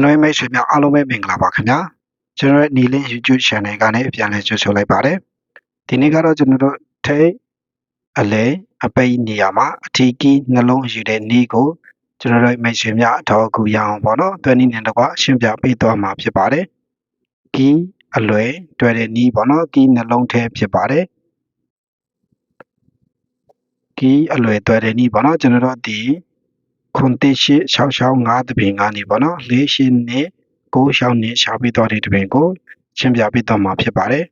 ကျွန်တော်ရဲ့မိတ်ဆွေများအားလုံးပဲမင်္ဂလာပါခင်ဗျာကျွန်တော်ရဲ့နီလင်း YouTube channel ကနေပြန်လည်ကြိုဆိုလိုက်ပါတယ်ဒီနေ့ကတော့ကျွန်တော်တို့ထိတ်အလဲအပိတ်နေရာမှာအထီးကီးနှလုံးယူတဲ့နီးကိုကျွန်တော်တို့မိတ်ဆွေများအထောက်အကူရအောင်ပေါ့နော်တွဲနည်းနဲ့တကွရှင်းပြပေးသွားမှာဖြစ်ပါတယ်ကီးအလွယ်တွဲတဲ့နီးပေါ့နော်ကီးနှလုံးထဲဖြစ်ပါတယ်ကီးအလွယ်တွဲတဲ့နီးပေါ့နော်ကျွန်တော်တို့ဒီ ခွန်တိရှိ665တပင်ကနေပေါ့နော်၄ရှင်းနဲ့9ရှောင်းနဲ့ရှားပြီးတော့တဲ့တပင်ကိုရှင်းပြပေးတော့မှာဖြစ်ပါတယ်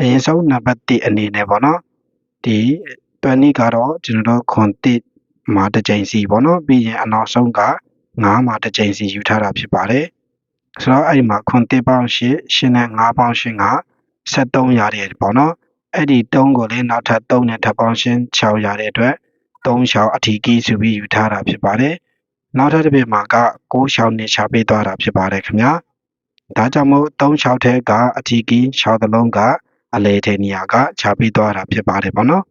အရင်ဆုံးနံပါတ်1အနေနဲ့ပေါ့နော်ဒီပန်နီကတော့ကျွန်တော်တို့ခွန်တိမှာတစ်ကြိမ်စီပေါ့နော်ပြီးရင်အနောက်ဆုံးက9မှာတစ်ကြိမ်စီယူထားတာဖြစ်ပါတယ်ဆိုတော့အဲ့ဒီမှာခွန်တိပေါင်း8ရှင်းနဲ့9ပေါင်း8က73ရတယ်ပေါ့နော်အဲ့ဒီ3ကိုလည်းနောက်ထပ်3နဲ့ထပ်ပေါင်းရှင်း6ရတဲ့အတွက် 3ရှောင်းအထီးကြီးဆိုပြီးယူထားတာဖြစ်ပါတယ်။နောက်ထပ်တစ်ပြမှာက6ရှောင်းနဲ့ရှာပေးသွားတာဖြစ်ပါတယ်ခင်ဗျာ။ဒါကြောင့်မို့3ရှောင်းထဲကအထီးကြီးရှောင်းတစ်လုံးကအလဲထဲနေရာကရှာပေးသွားတာဖြစ်ပါတယ်ပေါ့နော်။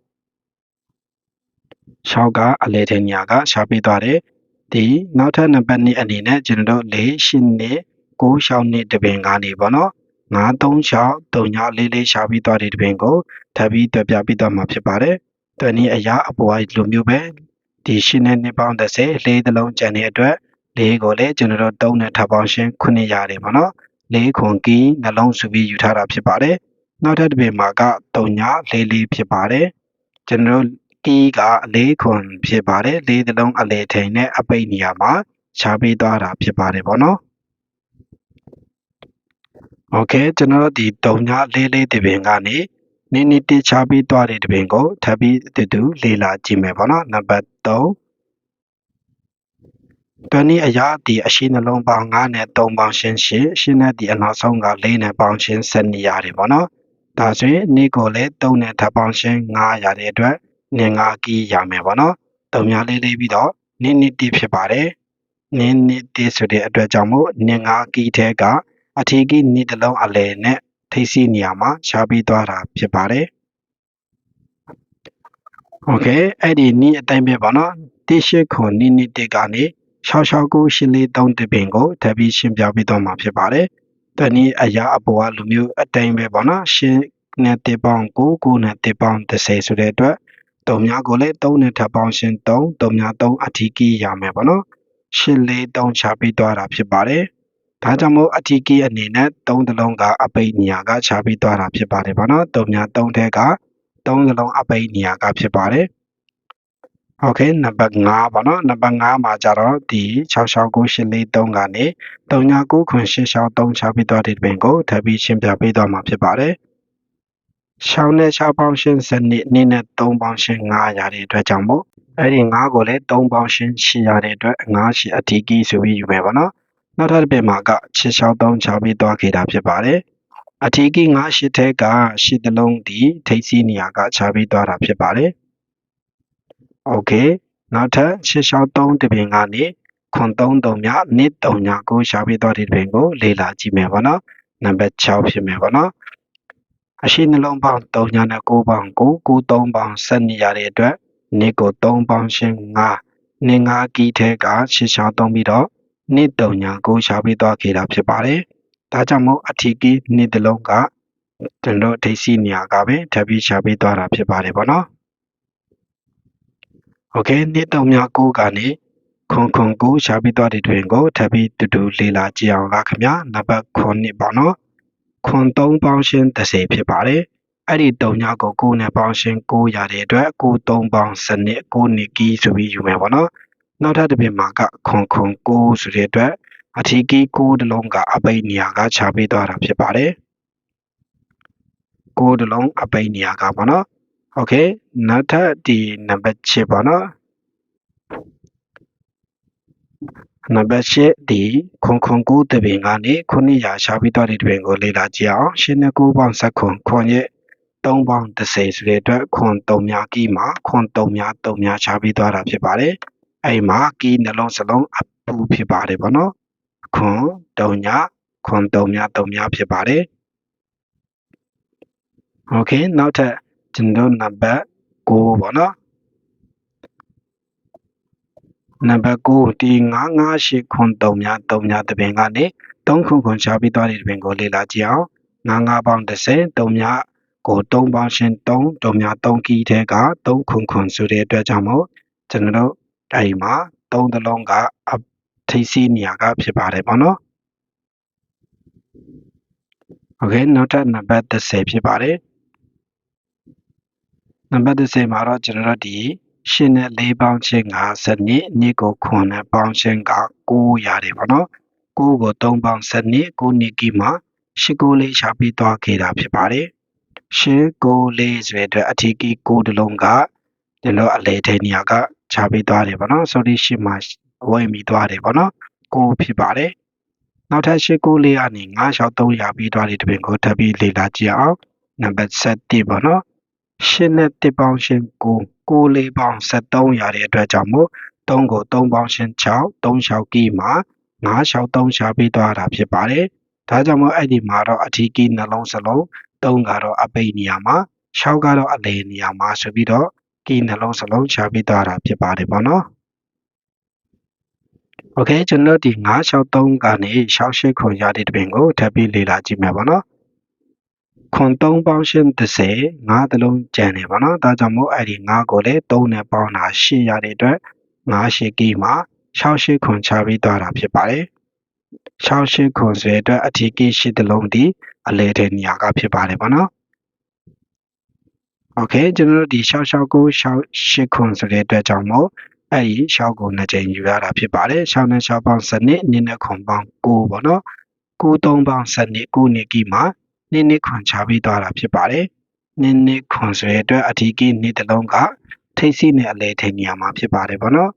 ရှောင်းကအလဲထဲနေရာကရှာပေးသွားတယ်။ဒီနောက်ထပ်နံပါတ်2အနေနဲ့ကျွန်တော်တို့၄ရှင်းနဲ့6ရှောင်းနဲ့တပင်ကနေပေါ့နော်။9 3ရှောင်း3ညလေးလေးရှာပြီးသွားတဲ့တပင်ကိုထပ်ပြီးတွေ့ပြပြီးသွားမှာဖြစ်ပါတယ်။ တွန်နီအရာအပေါ်အလိုမျိုးပဲဒီရှင်းတဲ့နှစ်ပေါင်း30လေးသလုံးကျန်တဲ့အတွက်လေးကိုလည်းကျွန်တော်တို့3နဲ့ထပ်ပေါင်းရှင်း9ရတယ်ပေါ့နော်လေးခွန်ကီနှလုံးစုပြီးယူထားတာဖြစ်ပါတယ်နောက်ထပ်တစ်ပေမှာက3ညလေးလေးဖြစ်ပါတယ်ကျွန်တော်တို့ကီကအလေးခွန်ဖြစ်ပါတယ်လေးသလုံးအလေထိန်နဲ့အပိတ်နေရာမှာခြားပေးသွားတာဖြစ်ပါတယ်ပေါ့နော်โอเคကျွန်တော်တို့ဒီ3ညလေးလေးတပင်ကနေ နည်းနည်းတိချပြီးသွားတဲ့တပင်ကိုထပ်ပြီးတူတူလေ့လာကြည့်မယ်ပေါ့နော်နံပါတ်3တွန်းဤအရာဒီအရှိနှလုံးပေါင်း9နဲ့3ပေါင်းရှင်းရှင်းရှင်းတဲ့ဒီအနောက်ဆုံးက4နဲ့ပေါင်းရှင်း7နေရတယ်ပေါ့နော်ဒါဆိုရင်နေ့ကိုလည်း3နဲ့ထပ်ပေါင်းရှင်း9ရတဲ့အတွက်နင်9ကီးရမယ်ပေါ့နော်တုံများလေးလေးပြီးတော့နင်းနစ်တိဖြစ်ပါတယ်နင်းနစ်တိဆိုတဲ့အတွက်ကြောင့်မို့နင်9ကီးထဲကအထီးကီးနေ့တစ်လုံးအလယ်နဲ့ ထိပ်စီးနေရာမှာရှားပြီးသွားတာဖြစ်ပါတယ်။ Okay အဲ့ဒီနီးအတိုင်းပဲပေါ့နော်တိရှိခွန်နီးနီးတေကနေ669ရှင်းလေး3တပင်ကိုထပ်ပြီးရှင်းပြပြီးတော့မှာဖြစ်ပါတယ်။တနည်းအရာအပေါ်ကလူမျိုးအတိုင်းပဲပေါ့နော်ရှင်းနဲ့တေပေါင်း9 9နဲ့တေပေါင်း30ဆိုတဲ့အတွက်တုံများကိုလည်း3နဲ့ထပ်ပေါင်းရှင်း3တုံများ3အထီးကြီးရမယ်ပေါ့နော်။ရှင်းလေး3ချပြီးသွားတာဖြစ်ပါတယ်။ ဒါကြောင့်မို့အထီးကီးအနေနဲ့သုံးတလုံးကအပိတ်နေရာကခြားပြီးသွားတာဖြစ်ပါတယ်ဗောနော်တုံညာသုံးထဲကသုံးတလုံးအပိတ်နေရာကဖြစ်ပါတယ်โอเคနံပါတ်5ပေါ့နော်နံပါတ်5မှာကြတော့ဒီ669843ကနေ39ခွန်8663ချပြီးသွားတဲ့ပင်ကိုထပ်ပြီးရှင်းပြပေးသွားမှာဖြစ်ပါတယ်6နဲ့6ပေါင်းရှင်းစနစ်နေ့နဲ့3ပေါင်းရှင်း9ရတဲ့အတွက်ကြောင့်မို့အဲ့ဒီ9ကိုလည်း3ပေါင်းရှင်း8ရတဲ့အတွက်9ရှိအထီးကီးဆိုပြီးယူမယ်ဗောနော် နောက်ထပ်တစ်ပင်မှာက663ချပြီးသွားခဲ့တာဖြစ်ပါတယ်။အထီးကီ9 8ထဲက8တလုံးဒီထိပ်စီးနေရာကချပြီးသွားတာဖြစ်ပါတယ်။ Okay နောက်ထပ်663တပင်ကနေခွန်33မြနစ်3ညာကိုရှာပြီးသွားတဲ့တပင်ကိုလေ့လာကြည့်မယ်ပေါ့နော်။နံပါတ်6ဖြစ်မယ်ပေါ့နော်။အရှိနှလုံးပေါင်း3ညာနဲ့9ပေါင်း9 9 3ပေါင်း7နေရတဲ့အတွက်နစ်ကို3ပေါင်းရှင်း9နင်9ကီထဲက663ပြီးတော့ နှစ်တုံညာကိုရှာပေးသွားခဲ့တာဖြစ်ပါတယ်။ဒါကြောင့်မို့အထီးကီးနှစ်တလုံးကကျွန်တော်ဒိတ်စီနေရာကပဲထပ်ပြီးရှာပေးသွားတာဖြစ်ပါတယ်ပေါ့နော်။ Okay နှစ်တုံညာကိုကနေခွန်ခွန်ကိုရှာပေးသွားတဲ့တွင်ကိုထပ်ပြီးတူတူလေ့လာကြည့်အောင်လားခင်ဗျာနံပါတ်9ပေါ့နော်။ခွန်3ပေါင်းရှင်း30ဖြစ်ပါတယ်။အဲ့ဒီတုံညာကို9နဲ့ပေါင်းရှင်း9ရတဲ့အတွက်9 3ပေါင်းစနစ်9နှစ်ကီးဆိုပြီးယူမယ်ပေါ့နော်။ နောက်ထပ်တစ်ပြင်မှာကခွန်ခွန်ကိုဆိုတဲ့အတွက်အထီးကီးကိုတလုံးကအပိတ်နေရာကခြာပေးသွားတာဖြစ်ပါတယ်ကိုတလုံးအပိတ်နေရာကပေါ့နော်โอเคနောက်ထပ်ဒီနံပါတ်6ပေါ့နော်နံပါတ်8ဒီခွန်ခွန်ကိုတပင်ကနေခုနှစ်ရာရှာပြီးတော့ဒီတပင်ကိုလေ့လာကြည့်အောင်ရှင်းနဲ့9ပေါင်းဆက်ခွန်ခွန်ရဲ့3ပေါင်း30ဆိုတဲ့အတွက်ခွန်3များကီးမှာခွန်3များ3များရှာပြီးသွားတာဖြစ်ပါတယ် အဲ့မှာကီးနှလုံးစလုံးအပူဖြစ်ပါတယ်ဗောနော်ခွန်တုံညာခွန်တုံများတုံများဖြစ်ပါတယ်โอเคနောက်ထပ်ကျွန်တော်နံပါတ်6ဗောနော် နံပါတ်9ဒီ998ခွန်3များ3များတပင်ကနေ3ခွန်ခွန်ရှားပြီးသွားတဲ့တပင်ကိုလေ့လာကြည့်အောင်9 9ပေါင်း30 3များကို3ပေါင်းရှင်း3 3များ3ကီးထဲက3ခွန်ခွန်ဆိုတဲ့အတွက်ကြောင့်မို့ကျွန်တော်တို့ အဲဒီမှာ3သလုံးကအထိပ်စီးနေရာကဖြစ်ပါတယ်ပေါ့နော်โอเคနောက်ထပ်နံပါတ်30ဖြစ်ပါတယ်နံပါတ်30မှာတော့ကျွန်တော်တို့ဒီရှင်းနဲ့၄ပေါင်းချင်းကစနစ်နှစ်ကိုခွန်နဲ့ပေါင်းချင်းက9ရတယ်ပေါ့နော်9ကို3ပေါင်းစနစ်9နှစ်ကြီးမှာရှစ်ကိုလေးရှာပြီးသွားခဲ့တာဖြစ်ပါတယ်ရှစ်ကိုလေးဆိုတဲ့အတွက်အထီးကြီး9တလုံးကဒီလိုအလေထိန်နေရာက ခြာပြီးသွားတယ်ပေါ့နော်ဆိုဒီရှစ်မှာဝိုင်းပြီးသွားတယ်ပေါ့နော်9ဖြစ်ပါတယ်နောက်ထပ်ရှစ်ကိုလေးကနေ9 6 3ရပြီးသွားတဲ့တပင်ကိုထပ်ပြီးလေ့လာကြည့်အောင်နံပါတ်7ပေါ့နော်ရှင်းနဲ့တစ်ပေါင်းရှင်း9 9လေးပေါင်း73ရတဲ့အတွက်ကြောင့်မို့3ကို3ပေါင်းရှင်း6 3 6ကီးမှာ9 6 3ရှာပြီးသွားတာဖြစ်ပါတယ်ဒါကြောင့်မို့အဲ့ဒီမှာတော့အထီးကီးနှလုံးစလုံး3ကတော့အပိတ်နေရာမှာ6ကတော့အလေနေရာမှာဆိုပြီးတော့ ကီးနှလုံးစလုံးရှာပြီးသွားတာဖြစ်ပါတယ်ပေါ့နော်โอเคကျွန်တော်ဒီ963ကနေ68ခွန်ရတဲ့တပင်ကိုထပ်ပြီးလေ့လာကြည့်မယ်ပေါ့နော်ခွန်3ပေါင်းရှင်း30 5တလုံးကျန်နေပါတော့ဒါကြောင့်မို့အဲ့ဒီ5ကိုလည်း3နဲ့ပေါင်းတာ8ရတဲ့အတွက်5ရှိကီမှာ68ခွန်ချပြီးသွားတာဖြစ်ပါတယ်68ခွန်ဆိုတဲ့အတွက်အထီးကီ8တလုံးဒီအလဲတဲ့နေရာကဖြစ်ပါတယ်ပေါ့နော် โอเคကျွန်တော်တို့ဒီ669 68ခွန်ဆိုတဲ့အတွက်ကြောင့်မို့အဲ့ဒီ6ကို2ချိန်ယူရတာဖြစ်ပါတယ်6နဲ့6ပေါင်းစနစ်နည်းနဲ့ခွန်ပေါင်း9ပေါ့နော်9 3ပေါင်းစနစ်9နှစ်ကီမှာနည်းနည်းခွန်ချပြီးသွားတာဖြစ်ပါတယ်နည်းနည်းခွန်ဆိုတဲ့အတွက်အထီးကီနှစ်တလုံးကထိတ်စီနဲ့အလဲထိန်နေရာမှာဖြစ်ပါတယ်ပေါ့နော်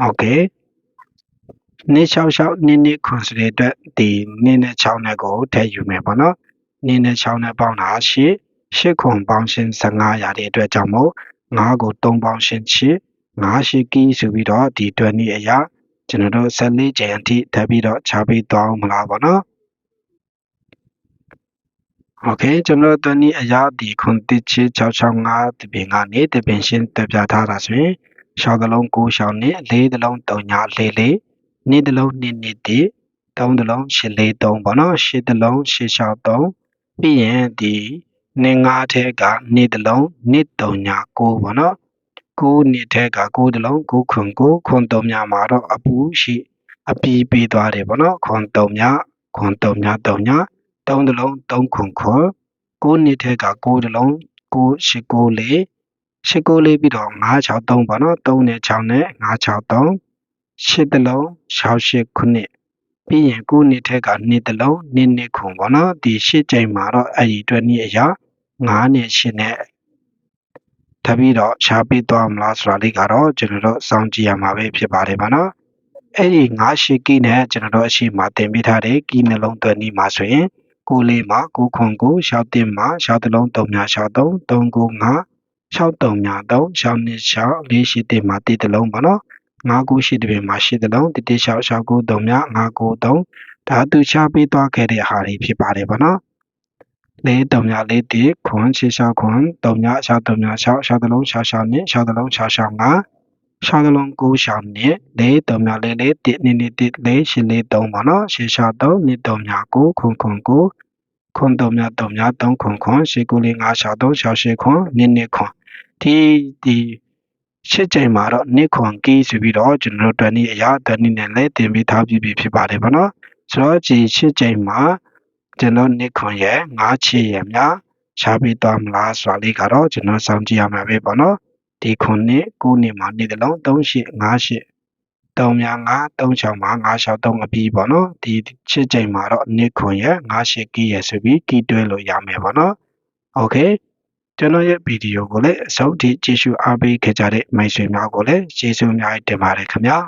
โอเคနည်း66နည်းနည်းခွန်ဆိုတဲ့အတွက်ဒီနည်းနဲ့6နဲ့ကိုထည့်ယူမယ်ပေါ့နော်နည်းနဲ့6နဲ့ပေါင်းတာ8 8ခွန်ပေါင်းရှင်း15ရတဲ့အတွက်ကြောင့်မို့9ကို3ပေါင်းရှင်း8 9ရှိကီးဆိုပြီးတော့ဒီ20အရာကျွန်တော်တို့14ကျန်အထိထပ်ပြီးတော့ခြားပြီးသွားအောင်မလားပေါ့နော်โอเคကျွန်တော်တို့ဒီအရာဒီခွန်တစ်ချ665တပင်ကနေတပင်ရှင်းတက်ပြထားတာဆိုရင်ရှောင်းတလုံး9ရှောင်းနဲ့၄တလုံး3ညာ၄၄နှစ်တလုံး2နှစ်တည်း3တလုံး8 4 3ပေါ့နော်8တလုံး8ရှောင်း3ပြီးရင်ဒီ နှစ်ငါးထဲကနှစ်တလုံးနှစ်3ညာ9ပေါ့နော်9နှစ်ထဲက9တလုံး9ခွန်9ခွန်3ညာမှာတော့အပူရှိအပီးပေးသွားတယ်ပေါ့နော်ခွန်3ညာခွန်3ညာ3ညာ3တလုံး3ခွန်ခွန်9နှစ်ထဲက9တလုံး9 8 9လေး8 9လေးပြီးတော့9 6 3ပေါ့နော်3နဲ့6နဲ့9 6 3 8တလုံး6 8ခုနှစ်ပြီးရင်9နှစ်ထဲက2တလုံး2နှစ်ခွန်ပေါ့နော်ဒီ8ချိန်မှာတော့အဲ့ဒီအတွက်နည်းအရာ 9နဲ့8နဲ့ထပ်ပြီးတော့ရှားပေးသွားမလားဆိုတာလေးကတော့ကျွန်တော်တို့စောင့်ကြည့်ရမှာပဲဖြစ်ပါတယ်ဗောနော်အဲ့ဒီ9ရှိကီနဲ့ကျွန်တော်တို့အရှိမတင်ပေးထားတဲ့ကီနှလုံးသွင်းနီးမှာဆိုရင်ကိုလေးမှာကိုခွန်ကိုရှောက်တင်မှာရှောက်တလုံး3များရှောက်3 3ကို9 6 3များ3ရှောက်2ရှောက်4ရှိတင်မှာတိတလုံးပါနော်9ကိုရှိတပင်မှာရှိတလုံးတိတိရှောက်ရှောက်ကို3များ9ကို3ဒါသူချပေးသွားခဲ့တဲ့ဟာတွေဖြစ်ပါတယ်ဗောနော် လေးတုံများလေးတီခွန်ရှေရှောက်ခွန်တုံများရှောက်တုံများရှောက်ရှောက်တလုံးရှောက်ရှောက်နှစ်ရှောက်တလုံးရှောက်ရှောက်ငါရှောက်တလုံးကိုရှောက်နှစ်လေးတုံများလေးလေးတီနှစ်နှစ်တီလေးရှင်းလေးတုံပါနော်ရှေရှောက်တုံနှစ်တုံများကိုခွန်ခွန်ကိုခွန်တုံများတုံများတုံခွန်ခွန်ရှေကိုလေးငါရှောက်တုံရှောက်ရှေခွန်နှစ်နှစ်ခွန်ဒီဒီရှစ်ချိန်မှာတော့နှစ်ခွန်ကီးဆိုပြီးတော့ကျွန်တော်တို့တနည်းအရာတနည်းနဲ့လည်းတင်ပေးထားပြီးဖြစ်ပါတယ်ဗောနော်ဆိုတော့ဒီရှစ်ချိန်မှာ ကျွန်တော်နှစ်ခွန်ရဲ့ငါးချီရဲ့များရှားပြီးသွားမလားဆိုတာလေးကတော့ကျွန်တော်စောင့်ကြည့်ရမှာပဲပေါ့နော်ဒီခွန်နှစ်ကိုနှစ်မှာနှစ်တလုံး3ရှိ5ရှိ3များ5 3ချောင်းမှာ5ရှောက်3အပြီးပေါ့နော်ဒီချစ်ချိန်မှာတော့နှစ်ခွန်ရဲ့5ရှိကီးရဲ့ဆိုပြီးကီးတွဲလို့ရမယ်ပေါ့နော်โอเคကျွန်တော်ရဲ့ဗီဒီယိုကိုလည်းအဆုံးထိကြည့်ရှုအားပေးခဲ့ကြတဲ့မိတ်ဆွေများကိုလည်းကျေးဇူးအများကြီးတင်ပါတယ်ခင်ဗျာ